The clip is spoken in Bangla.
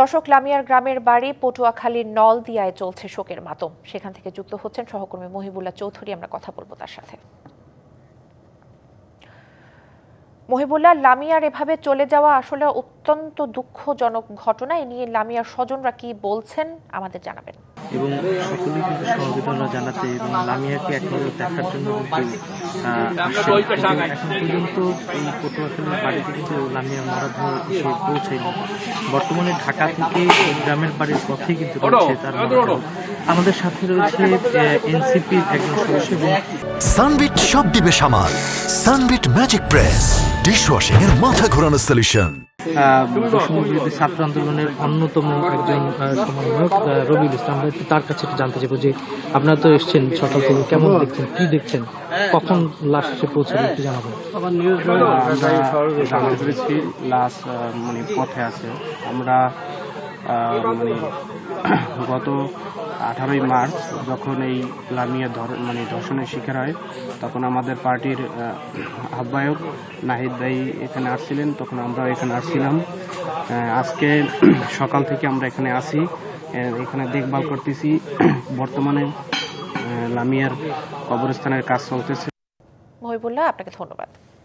দর্শক লামিয়ার গ্রামের বাড়ি পটুয়াখালীর নলদিয়ায় চলছে শোকের মাতম। সেখান থেকে যুক্ত হচ্ছেন সহকর্মী মহিবুল্লাহ চৌধুরী। আমরা কথা বলব তার সাথে। মহিবুল্লাহ, লামিয়ার এভাবে চলে যাওয়া আসলে অত্যন্ত দুঃখজনক ঘটনা। এ নিয়ে লামিয়ার স্বজনরা কি বলছেন আমাদের জানাবেন। এবং সকলেই কিন্তু সহযোগিতা জানাতে এবং লামিয়াকে একবার দেখার জন্য কিন্তু এখন পর্যন্ত এই পটুয়াখালীর বাড়িতে কিন্তু লামিয়ার মরদেহ এসে পৌঁছেনি বর্তমানে ঢাকা থেকে গ্রামের বাড়ির পথে কিন্তু রয়েছে তার আমাদের সাথে রয়েছে এনসিপির একজন সদস্য এবং সানবিট সব দিবে সামাল। সানবিট ম্যাজিক প্রেস ডিশওয়াশিং এর মাথা ঘোরানো সলিউশন আহ, ছাত্র আন্দোলনের অন্যতম একজন সমন্বয়ক রবিউল ইসলাম আমরা তার কাছে একটু জানতে চাইব যে আপনারা তো এসছেন সকাল থেকে কেমন দেখছেন কি দেখছেন? কখন লাশ এসে পৌঁছবে একটু জানাব। লাশ মানে পথে আছে। আমরা মানে গত আঠারোই মার্চ যখন এই লামিয়া ধর মানে ধর্ষণের শিকার হয়, তখন আমাদের পার্টির আহ্বায়ক নাহিদ দাই এখানে আসছিলেন, তখন আমরা এখানে আসছিলাম। আজকে সকাল থেকে আমরা এখানে আসি এখানে দেখভাল করতেছি। বর্তমানে লামিয়ার কবরস্থানের কাজ চলতেছে। মহিবুল্লাহ, আপনাকে ধন্যবাদ।